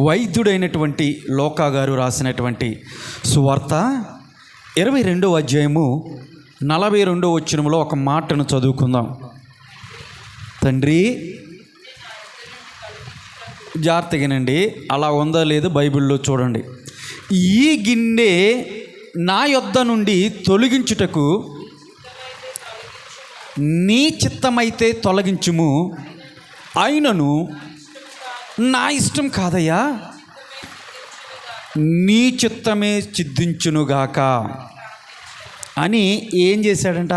వైద్యుడైనటువంటి లోకా గారు రాసినటువంటి సువార్త ఇరవై రెండవ అధ్యాయము నలభై రెండో వచ్చినంలో ఒక మాటను చదువుకుందాం. తండ్రి జాగ్రత్తగానండి అలా ఉందా లేదు బైబిల్లో చూడండి. ఈ గిన్నె నా యొద్ద నుండి తొలగించుటకు నీ చిత్తమైతే తొలగించుము. అయినను నా ఇష్టం కాదయ్యా. నీ చిత్తమే చిద్దించునుగాక అని ఏం చేశాడంట?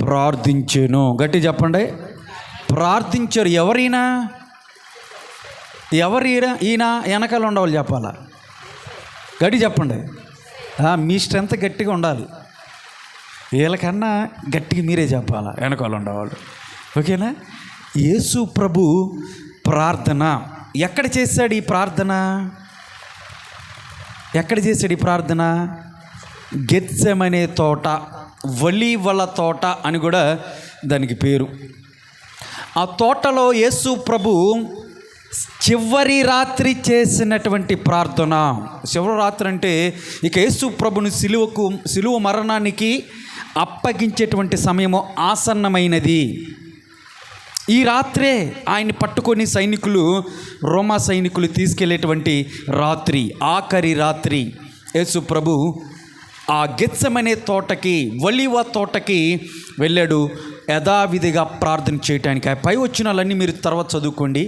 ప్రార్థించాను. గట్టి చెప్పండి. ప్రార్థించారు ఎవరైనా ఎవరు ఈయన వెనకాల ఉండవాళ్ళు చెప్పాలా? గట్టి చెప్పండి. మీ స్ట్రెంత్ గట్టిగా ఉండాలి. వీళ్ళకన్నా గట్టిగా మీరే చెప్పాలా? వెనకాల ఉండేవాళ్ళు. ఓకేనా? యేసు ప్రభు ప్రార్థన. ఎక్కడ చేశాడు ఈ ప్రార్థన? ఎక్కడ చేశాడు ఈ ప్రార్థన? గెత్సెమనే తోట వలీవల తోట అని కూడా దానికి పేరు. ఆ తోటలో యేసు ప్రభు చివరి రాత్రి చేసినటువంటి ప్రార్థన. చివరి రాత్రి అంటే ఇక యేసు ప్రభుని సిలువకు సిలువ మరణానికి అప్పగించేటువంటి సమయము ఆసన్నమైనది. ఈ రాత్రే ఆయన్ని పట్టుకొని సైనికులు రోమా సైనికులు తీసుకెళ్ళేటువంటి రాత్రి ఆఖరి రాత్రి. యేసు ప్రభు ఆ గెచ్చమనే తోటకి వలివ తోటకి వెళ్ళాడు. యథావిధిగా ప్రార్థన చేయటానికి. ఆ పై వచ్చినాలన్నీ మీరు తర్వాత చదువుకోండి.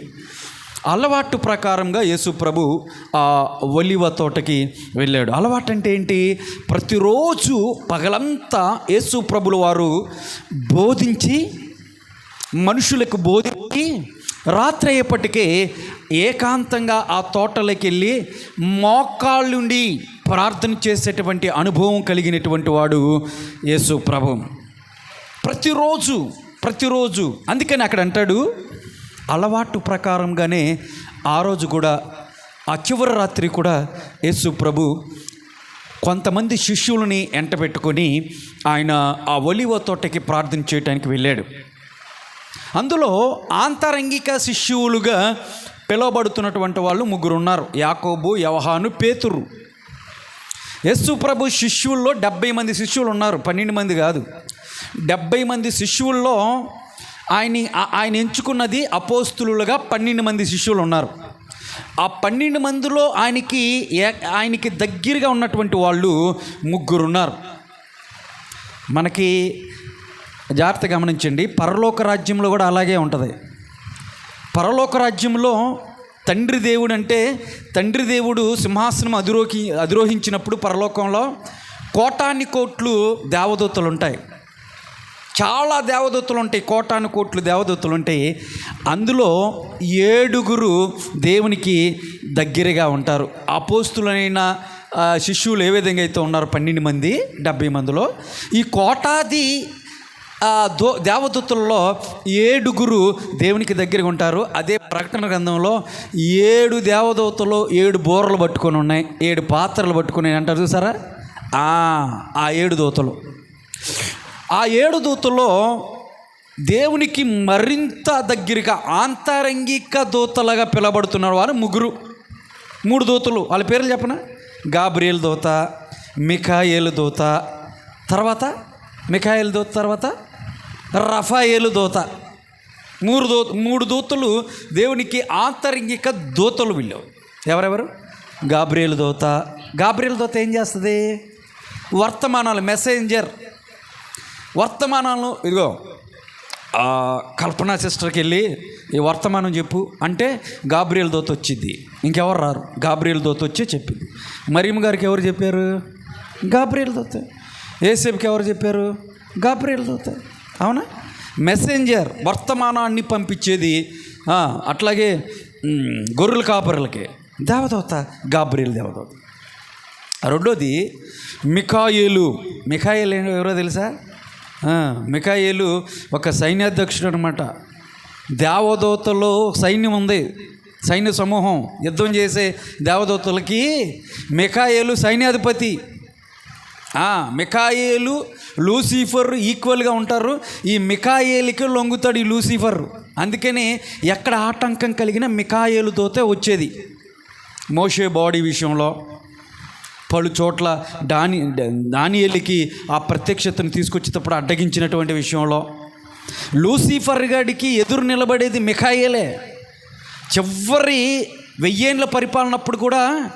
అలవాటు ప్రకారంగా యేసు ప్రభు ఆ ఒలివ తోటకి వెళ్ళాడు. అలవాటు అంటే ఏంటి? ప్రతిరోజు పగలంతా యేసు ప్రభులు వారు బోధించి మనుషులకు బోధించి రాత్రి అయ్యేపటికే ఏకాంతంగా ఆ తోటలోకి వెళ్ళి మోకాళ్ళుండి ప్రార్థన చేసేటువంటి అనుభవం కలిగినటువంటి వాడు యేసు ప్రభు. ప్రతిరోజు ప్రతిరోజు అందుకని అక్కడ అంటాడు అలవాటు ప్రకారంగానే ఆ రోజు కూడా ఆ చివరి రాత్రి కూడా యేసు ప్రభు కొంతమంది శిష్యులని ఎంటబెట్టుకొని ఆయన ఆ ఒలివ తోటకి ప్రార్థన చేయడానికి వెళ్ళాడు. అందులో ఆంతరంగిక శిష్యువులుగా పిలువబడుతున్నటువంటి వాళ్ళు ముగ్గురు ఉన్నారు యాకోబు యవహాను పేతురు. యస్సు ప్రభు శిష్యుల్లో డెబ్బై మంది శిష్యులు ఉన్నారు. పన్నెండు మంది కాదు. డెబ్బై మంది శిష్యుల్లో ఆయన ఆయన ఎంచుకున్నది అపోస్తులుగా పన్నెండు మంది శిష్యులు ఉన్నారు. ఆ పన్నెండు మందిలో ఆయనకి ఆయనకి దగ్గరగా ఉన్నటువంటి వాళ్ళు ముగ్గురు ఉన్నారు మనకి జాగ్రత్త గమనించండి పరలోక రాజ్యంలో కూడా అలాగే ఉంటుంది. పరలోక రాజ్యంలో తండ్రి దేవుడు అంటే తండ్రి దేవుడు సింహాసనం అధిరోహి అధిరోహించినప్పుడు పరలోకంలో కోటాని కోట్లు దేవదూతలు ఉంటాయి. చాలా దేవదూతలు ఉంటాయి కోటాను కోట్లు దేవదూతలు ఉంటాయి. అందులో ఏడుగురు దేవునికి దగ్గరగా ఉంటారు. అపోస్తులైన పోస్తులైన శిష్యులు ఏ విధంగా అయితే ఉన్నారు పన్నెండు మంది డెబ్బై మందిలో ఈ కోటాది ఆ, దో దేవదూతల్లో ఏడుగురు దేవునికి దగ్గరగా ఉంటారు. అదే ప్రకటన గ్రంథంలో ఏడు దేవదూతలు ఏడు బోర్లు పట్టుకొని ఉన్నాయి. ఏడు పాత్రలు పట్టుకొని అంటారు చూసారా? ఆ, ఏడు దూతలు. ఆ ఏడు దూతల్లో దేవునికి మరింత దగ్గరగా ఆంతరంగిక దూతలుగా పిలబడుతున్నారు వారు ముగ్గురు. మూడు దూతలు. వాళ్ళ పేర్లు చెప్పనా? గాబ్రియల్ దూత మిఖాయేలు దూత. తర్వాత? మిఖాయిల్ దూత తర్వాత? రఫాయేలు దూత. మూడు దూ మూడు దూతలు దేవునికి ఆంతరంగిక దూతలు వీళ్ళు ఎవరెవరు? గాబ్రియలు దూత. గాబ్రియలు దూత ఏం చేస్తుంది? వర్తమానాలు మెసేంజర్. వర్తమానాలు ఇదిగో కల్పనా సిస్టర్కి వెళ్ళి ఈ వర్తమానం చెప్పు. అంటే గాబ్రియల్ దోత వచ్చింది. ఇంకెవరు రారు? గాబ్రియల్ దోత వచ్చి చెప్పింది. మరియమ్మ గారికి ఎవరు చెప్పారు? గాబ్రియల్ దోత. ఏసేపుకి ఎవరు చెప్పారు? గాబ్రియల్ దోత. అవునా? మెసెంజర్ వర్తమానాన్ని పంపించేది అట్లాగే గొర్రెల కాపరులకి. దేవదోత. గాబ్రియల్ దేవదోత. రెండోది మికాయేలు మికాయేలు ఏంటో ఎవరో తెలుసా? మికాయేలు ఒక సైన్యాధ్యక్షుడు అనమాట దేవదూతలో సైన్యం ఉంది. సైన్య సమూహం. యుద్ధం చేసే దేవదూతలకి మికాయేలు సైన్యాధిపతి. మికాయేలు లూసిఫర్ ఈక్వల్గా ఉంటారు. ఈ మికాయేలికి లొంగుతాడు ఈ లూసిఫర్. అందుకని ఎక్కడ ఆటంకం కలిగిన మికాయేలుతోతే వచ్చేది. మోషే బాడీ విషయంలో పలు చోట్ల దాని దానియలికి ఆ ప్రత్యక్షతను తీసుకొచ్చేటప్పుడు అడ్డగించినటువంటి విషయంలో లూసిఫర్ గడికి ఎదురు నిలబడేది మిఖాయేలే. చివరి వెయ్యేండ్ల పరిపాలనప్పుడు కూడా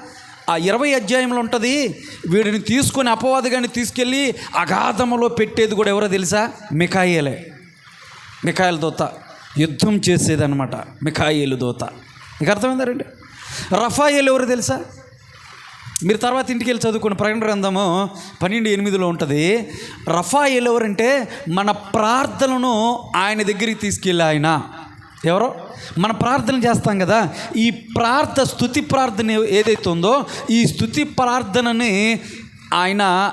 ఆ ఇరవై అధ్యాయంలో ఉంటుంది వీడిని తీసుకొని అపవాదిగాని తీసుకెళ్ళి అగాధములో పెట్టేది కూడా ఎవరో తెలుసా? మిఖాయిలే. మిఖాయిల దోత. యుద్ధం చేసేదన్నమాట మిఖాయిలు దోత. మీకు అర్థమైందా రండి? రఫాయేలు ఎవరు తెలుసా? మీరు తర్వాత ఇంటికి వెళ్ళి చదువుకున్న ప్రకటన గ్రంథము పన్నెండు ఎనిమిదిలో ఉంటుంది. రఫాయేలు ఎవరంటే మన ప్రార్థనను ఆయన దగ్గరికి తీసుకెళ్ళి ఆయన. ఎవరో? మన ప్రార్థన చేస్తాం కదా. ఈ ప్రార్థ స్థుతి ప్రార్థన ఏదైతే ఉందో ఈ స్థుతి ప్రార్థనని ఆయన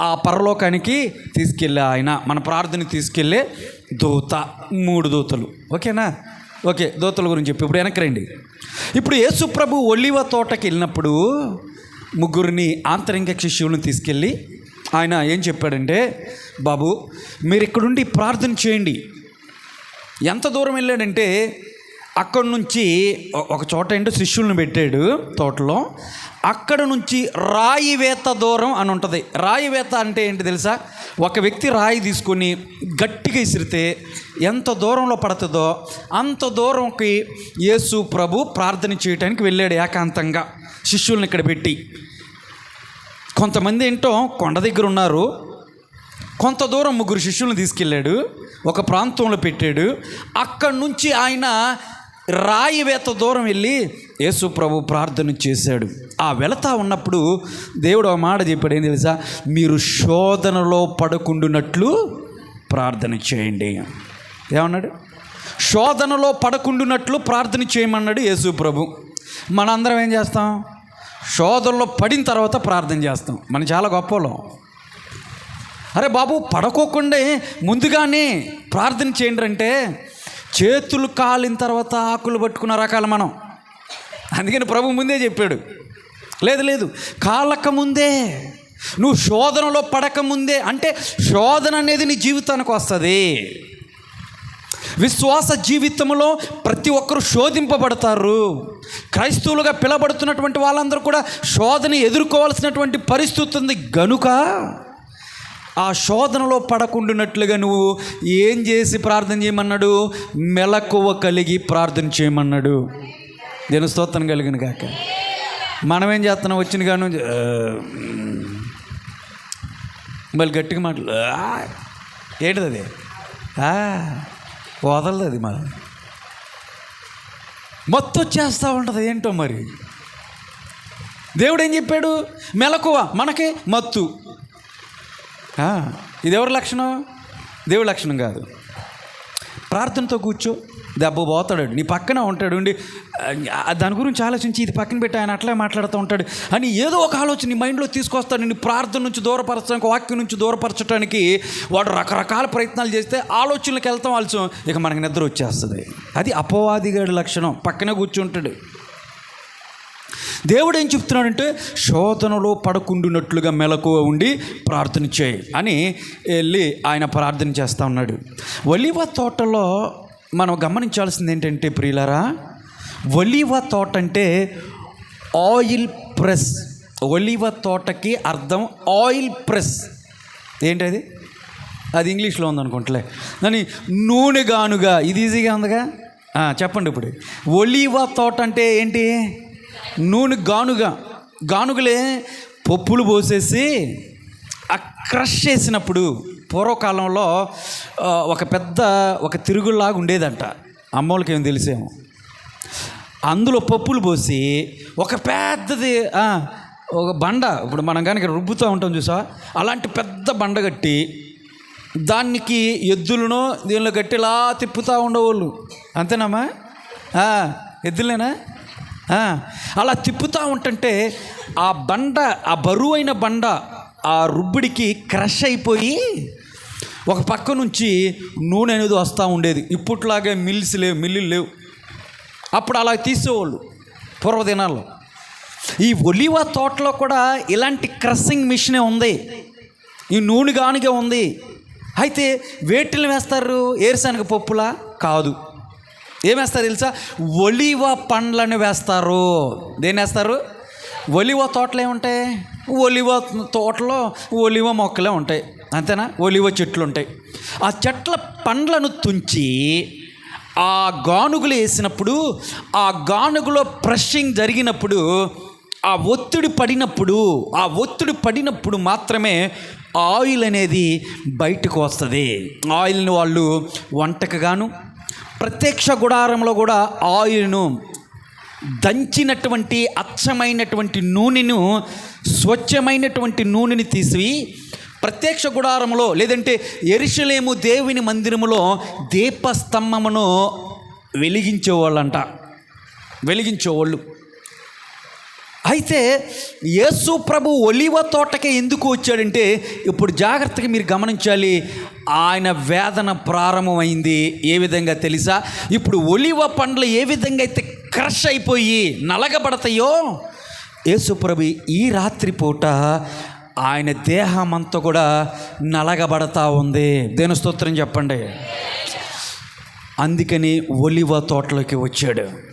ఆ పరలోకానికి తీసుకెళ్ళే ఆయన మన ప్రార్థన తీసుకెళ్ళే దూత మూడు దూతలు. ఓకేనా? ఓకే దూతల గురించి చెప్పి. ఇప్పుడు వెనక్కి రండి. ఇప్పుడు యేసు ప్రభు ఒలివ తోటకి వెళ్ళినప్పుడు ముగ్గురిని ఆంతరింగ శిష్యులను తీసుకెళ్ళి ఆయన ఏం చెప్పాడంటే బాబు మీరు ఇక్కడుండి ప్రార్థన చేయండి. ఎంత దూరం వెళ్ళాడంటే అక్కడి నుంచి ఒక చోట ఏంటో శిష్యులను పెట్టాడు తోటలో. అక్కడ నుంచి రాయివేత దూరం అని ఉంటుంది. రాయివేత అంటే ఏంటి తెలుసా? ఒక వ్యక్తి రాయి తీసుకొని గట్టిగా ఇసిరితే ఎంత దూరంలో పడుతుందో అంత దూరంకి యేసు ప్రభు ప్రార్థన చేయడానికి వెళ్ళాడు ఏకాంతంగా. శిష్యుల్ని ఇక్కడ పెట్టి. కొంతమంది ఏంటో కొండ దగ్గర ఉన్నారు. కొంత దూరం ముగ్గురు శిష్యులను తీసుకెళ్ళాడు. ఒక ప్రాంతంలో పెట్టాడు. అక్కడి నుంచి ఆయన రాయి వేత దూరం వెళ్ళి యేసు ప్రభు ప్రార్థన చేశాడు. ఆ వెళతా ఉన్నప్పుడు దేవుడు ఒక మాట చెప్పాడు. ఏం తెలుసా? మీరు శోధనలో పడకుండునట్లు ప్రార్థన చేయండి. ఏమన్నాడు? శోధనలో పడకుండునట్లు ప్రార్థన చేయమన్నాడు యేసు ప్రభు. మనందరం ఏం చేస్తాం? శోధనలో పడిన తర్వాత ప్రార్థన చేస్తాం. మనం చాలా గొప్పలో అరే బాబు పడుకోకుండా ముందుగానే ప్రార్థన చేయండి అంటే చేతులు కాలిన తర్వాత ఆకులు పట్టుకున్న రకాలు మనం. అందుకని ప్రభు ముందే చెప్పాడు. లేదు లేదు కాలక ముందే నువ్వు శోధనలో పడకముందే అంటే శోధన అనేది నీ జీవితానికి వస్తుంది. విశ్వాస జీవితంలో ప్రతి ఒక్కరూ శోధింపబడతారు. క్రైస్తవులుగా పిలబడుతున్నటువంటి వాళ్ళందరూ కూడా శోధన ఎదుర్కోవాల్సినటువంటి పరిస్థితి ఉంది. గనుక ఆ శోధనలో పడకుండునట్లుగా నువ్వు ఏం చేసి ప్రార్థన చేయమన్నాడు? మెలకువ కలిగి ప్రార్థన చేయమన్నాడు. నేను స్తోత్రం కలిగిన కాక మనం ఏం చేస్తున్నాం? వచ్చిన కాను మళ్ళీ గట్టిగా మాటలు ఏంటిది అది వదలదు అది మళ్ళీ. మొత్తం వచ్చేస్తూ ఉంటుంది ఏంటో మరి? దేవుడు ఏం చెప్పాడు? మెలకువ మనకే మత్తు. ఇది ఎవరి లక్షణం? దేవుడి లక్షణం కాదు. ప్రార్థనతో కూర్చో దెబ్బ పోతాడు నీ పక్కన ఉంటాడు ఉండి దాని గురించి ఆలోచించి ఇది పక్కన పెట్టి ఆయన అట్లే మాట్లాడుతూ ఉంటాడు. అని ఏదో ఒక ఆలోచన నీ మైండ్లో తీసుకొస్తాడు నిన్ను ప్రార్థన నుంచి దూరపరచడానికి వాక్యం నుంచి దూరపరచడానికి వాడు రకరకాల ప్రయత్నాలు చేస్తే ఆలోచనలకు వెళ్తాం ఆలోచన ఇక మనకి నిద్ర వచ్చేస్తుంది. అది అపవాదిగాడి లక్షణం. పక్కనే కూర్చుంటాడు. దేవుడు ఏం చెప్తున్నాడంటే శోధనలో పడకుండునట్లుగా మెలకువ ఉండి ప్రార్థన చేయి అని వెళ్ళి ఆయన ప్రార్థన చేస్తూ ఉన్నాడు. ఒలివ తోటలో మనం గమనించాల్సింది ఏంటంటే ప్రియులరా ఒలివ తోట అంటే ఆయిల్ ప్రెస్. ఒలివ తోటకి అర్థం ఆయిల్ ప్రెస్. ఏంటది? అది ఇంగ్లీష్లో ఉందనుకుంటలే. దాని నూనె గానుగా ఇది ఈజీగా ఉందిగా? చెప్పండి ఇప్పుడు. ఒలివ తోట అంటే ఏంటి? నూనె గానుగ గానుగలే పప్పులు పోసేసి ఆ క్రష్ చేసినప్పుడు పూర్వకాలంలో ఒక పెద్ద ఒక తిరుగులాగా ఉండేదంట. అమ్మోళ్ళకి ఏం తెలిసేమో. అందులో పప్పులు పోసి ఒక పెద్దది ఒక బండ ఇప్పుడు మనం కనుక రుబ్బుతూ ఉంటాం చూసా అలాంటి పెద్ద బండ కట్టి దానికి ఎద్దులను దీనిలో కట్టి ఇలా తిప్పుతూ ఉండేవాళ్ళు. అంతేనమ్మా ఎద్దులేనా? అలా తిప్పుతూ ఉంటుంటే ఆ బండ ఆ బరువైన బండ ఆ రుబ్బిడికి క్రష్ అయిపోయి ఒక పక్క నుంచి నూనె అనేది వస్తూ ఉండేది. ఇప్పట్లాగే మిల్స్ లేవు మిల్లులు లేవు. అప్పుడు అలా తీసేవాళ్ళు పూర్వదినాల్లో. ఈ ఒలివ తోటలో కూడా ఇలాంటి క్రషింగ్ మిషనే ఉంది. ఈ నూనె గానుగా ఉంది. అయితే వేటిని వేస్తారు? ఏరుశనగ పప్పులా కాదు. ఏమేస్తారు తెలుసా? ఒలివ పండ్లను వేస్తారు. దేని వేస్తారు ఒలివ తోటలు ఏముంటాయి? ఒలివ తోటలో ఒలివ మొక్కలే ఉంటాయి. అంతేనా? ఒలివ చెట్లు ఉంటాయి. ఆ చెట్ల పండ్లను తుంచి ఆ గానుగులు వేసినప్పుడు ఆ గానుగులో ప్రెషింగ్ జరిగినప్పుడు ఆ ఒత్తిడి పడినప్పుడు ఆ ఒత్తిడి పడినప్పుడు మాత్రమే ఆయిల్ అనేది బయటకు వస్తుంది. ఆయిల్ని వాళ్ళు వంటకు గాను ప్రత్యక్ష గుడారంలో కూడా ఆయిల్ను దంచినటువంటి అచ్చమైనటువంటి నూనెను స్వచ్ఛమైనటువంటి నూనెని తీసి ప్రత్యక్ష గుడారంలో లేదంటే ఎరుషలేము దేవుని మందిరములో దీపస్తంభమును వెలిగించేవాళ్ళంట. వెలిగించేవాళ్ళు. అయితే యేసు ప్రభు ఒలివ తోటకే ఎందుకు వచ్చాడంటే ఇప్పుడు జాగ్రత్తగా మీరు గమనించాలి ఆయన వేదన ప్రారంభమైంది. ఏ విధంగా తెలుసా? ఇప్పుడు ఒలివ పండ్లు ఏ విధంగా అయితే క్రష్ అయిపోయి నలగబడతాయో యేసుప్రభు ఈ రాత్రి పూట ఆయన దేహం అంతా కూడా నలగబడతా ఉంది. దేని స్తోత్రం చెప్పండి? అందుకని ఒలివ తోటలోకి వచ్చాడు.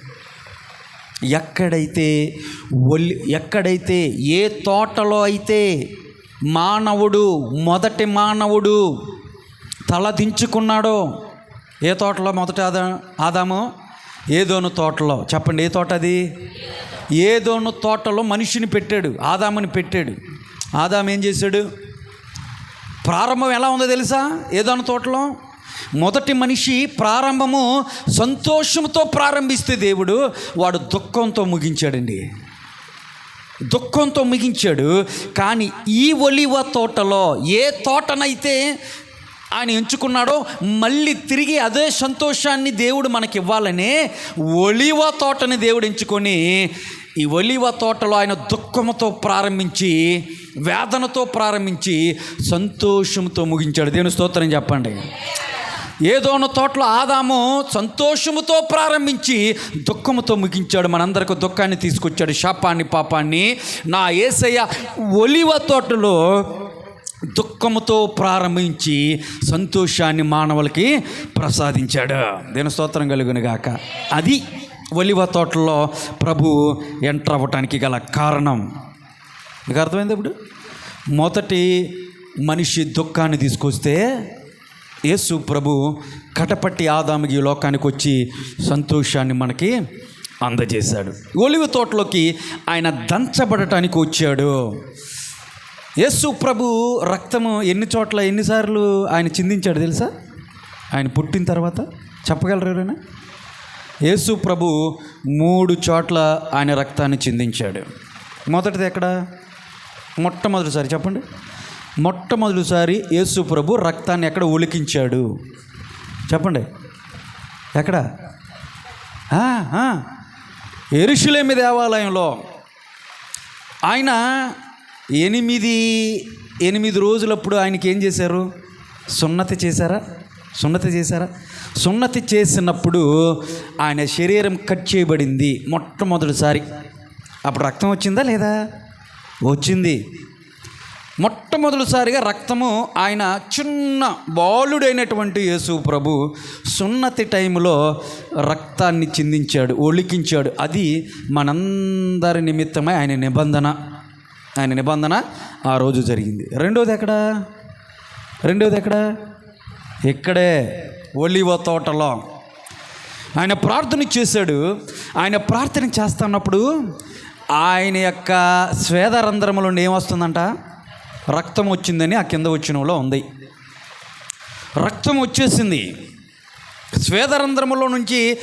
ఎక్కడైతే ఒలి ఎక్కడైతే ఏ తోటలో అయితే మానవుడు మొదటి మానవుడు తల దించుకున్నాడో ఏ తోటలో మొదట ఆదా ఆదాము? ఏదోను తోటలో. చెప్పండి ఏ తోట అది? ఏదోను తోటలో మనిషిని పెట్టాడు ఆదాముని పెట్టాడు. ఆదాము ఏం చేశాడు? ప్రారంభం ఎలా ఉందో తెలుసా? ఏదోను తోటలో? మొదటి మనిషి ప్రారంభము సంతోషంతో ప్రారంభిస్తే దేవుడు వాడు దుఃఖంతో ముగించాడండి. దుఃఖంతో ముగించాడు. కానీ ఈ ఒలివ తోటలో ఏ తోటనైతే ఆయన ఎంచుకున్నాడో మళ్ళీ తిరిగి అదే సంతోషాన్ని దేవుడు మనకి ఇవ్వాలని ఒలివ తోటని దేవుడు ఎంచుకొని ఈ ఒలివ తోటలో ఆయన దుఃఖంతో ప్రారంభించి వేదనతో ప్రారంభించి సంతోషంతో ముగించాడు. దేవుని స్తోత్రం చెప్పండి. ఏదోన తోటలో ఆదాము సంతోషముతో ప్రారంభించి దుఃఖముతో ముగించాడు. మనందరికి దుఃఖాన్ని తీసుకొచ్చాడు. శాపాన్ని పాపాన్ని. నా ఏసయ్య ఒలివ తోటలో దుఃఖముతో ప్రారంభించి సంతోషాన్ని మానవులకి ప్రసాదించాడు. దీని స్తోత్రం కలుగును గాక. అది ఒలివ తోటలో ప్రభు ఎంటర్ అవ్వటానికి గల కారణం. మీకు అర్థమైంది ఇప్పుడు? మొదటి మనిషి దుఃఖాన్ని తీసుకొస్తే యేసు ప్రభు కటపట్టి ఆదాముకి లోకానికి వచ్చి సంతోషాన్ని మనకి అందజేశాడు. ఒలివ తోటలోకి ఆయన దంచబడటానికి వచ్చాడు. యేసు ప్రభు రక్తము ఎన్ని చోట్ల ఎన్నిసార్లు ఆయన చిందించాడు తెలుసా? ఆయన పుట్టిన తర్వాత చెప్పగలరు ఎవరైనా? యేసు ప్రభు మూడు చోట్ల ఆయన రక్తాన్ని చిందించాడు. మొదటిది ఎక్కడ? మొట్టమొదటిసారి చెప్పండి. మొట్టమొదటిసారి యేసు ప్రభు రక్తాన్ని ఎక్కడ ఒలికించాడు చెప్పండి. ఎక్కడ? ఎరుషులేమి దేవాలయంలో. ఆయన ఎనిమిది ఎనిమిది రోజులప్పుడు ఆయనకి ఏం చేశారు? సున్నతి చేశారా? సున్నతి చేశారా? సున్నతి చేసినప్పుడు ఆయన శరీరం కట్ చేయబడింది మొట్టమొదటిసారి. అప్పుడు రక్తం వచ్చిందా లేదా? వచ్చింది. మొట్టమొదటిసారిగా రక్తము ఆయన చిన్న బాలుడైనటువంటి యేసు ప్రభు సున్నతి టైంలో రక్తాన్ని చిందించాడు ఒలికించాడు. అది మనందరి నిమిత్తమై ఆయన నిబంధన. ఆయన నిబంధన ఆ రోజు జరిగింది. రెండోది ఎక్కడ? రెండోది ఎక్కడ? ఇక్కడే ఒలివ తోటలో. ఆయన ప్రార్థన చేశాడు. ఆయన ప్రార్థన చేస్తున్నప్పుడు ఆయన యొక్క స్వేదరంధ్రములో ఏమొస్తుందంట రక్తం వచ్చిందని ఆ కింద వచ్చినలో ఉంది. రక్తం వచ్చేసింది. స్వేదరంధ్రములో నుంచి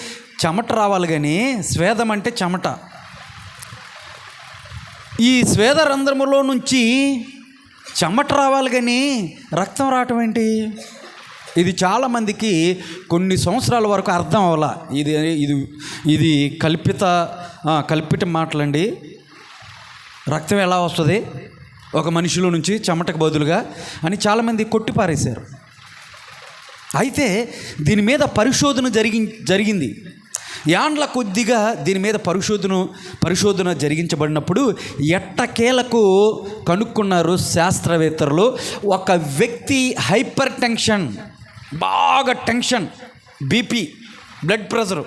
చెమట రావాలి కానీ స్వేదం అంటే చెమట. ఈ స్వేదరంధ్రములో నుంచి చెమట రావాలి కానీ రక్తం రావటం ఏంటి? ఇది చాలామందికి కొన్ని సంవత్సరాల వరకు అర్థం అవ్వాల. ఇది ఇది ఇది కల్పిత కల్పిత మాటలండి. రక్తం ఎలా వస్తుంది? ఒక మనిషిలో నుంచి చెమటకు బదులుగా అని చాలామంది కొట్టిపారేశారు అయితే దీని మీద పరిశోధన జరిగి జరిగింది. యాండ్ల కొద్దిగా దీని మీద పరిశోధన పరిశోధన జరిగించబడినప్పుడు ఎట్టకేలకు కనుక్కున్నారు శాస్త్రవేత్తలు ఒక వ్యక్తి హైపర్ టెన్షన్ బాగా టెన్షన్ బీపీ బ్లడ్ ప్రెషర్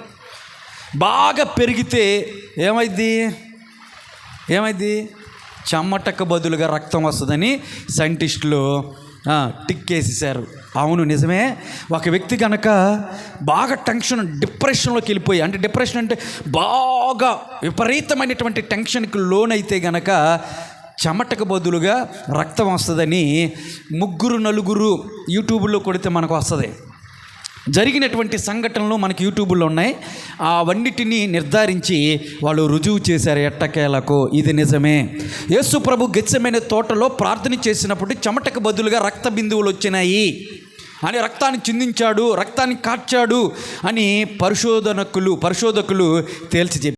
బాగా పెరిగితే ఏమైంది ఏమైంది చెమ్మటకు బదులుగా రక్తం వస్తుందని సైంటిస్టులు ఆ, టిక్ వేసేసారు అవును నిజమే. ఒక వ్యక్తి కనుక బాగా టెన్షన్ డిప్రెషన్లోకి వెళ్ళిపోయి అంటే డిప్రెషన్ అంటే బాగా విపరీతమైనటువంటి టెన్షన్కి లోనైతే గనక చెమటకు బదులుగా రక్తం వస్తుందని ముగ్గురు నలుగురు యూట్యూబ్లో కొడితే మనకు వస్తుంది. జరిగినటువంటి సంఘటనలు మనకి యూట్యూబ్లో ఉన్నాయి. ఆ నిర్ధారించి వాళ్ళు రుజువు చేశారు ఎట్టకేలకు. ఇది నిజమే. యేసు ప్రభు గెచ్చమైన తోటలో ప్రార్థన చేసినప్పుడు చెమటకు బదులుగా రక్త బిందువులు వచ్చినాయి. అని రక్తాన్ని చిందించాడు రక్తాన్ని కార్చాడు అని పరిశోధనకులు పరిశోధకులు తేల్చి చెప్పారు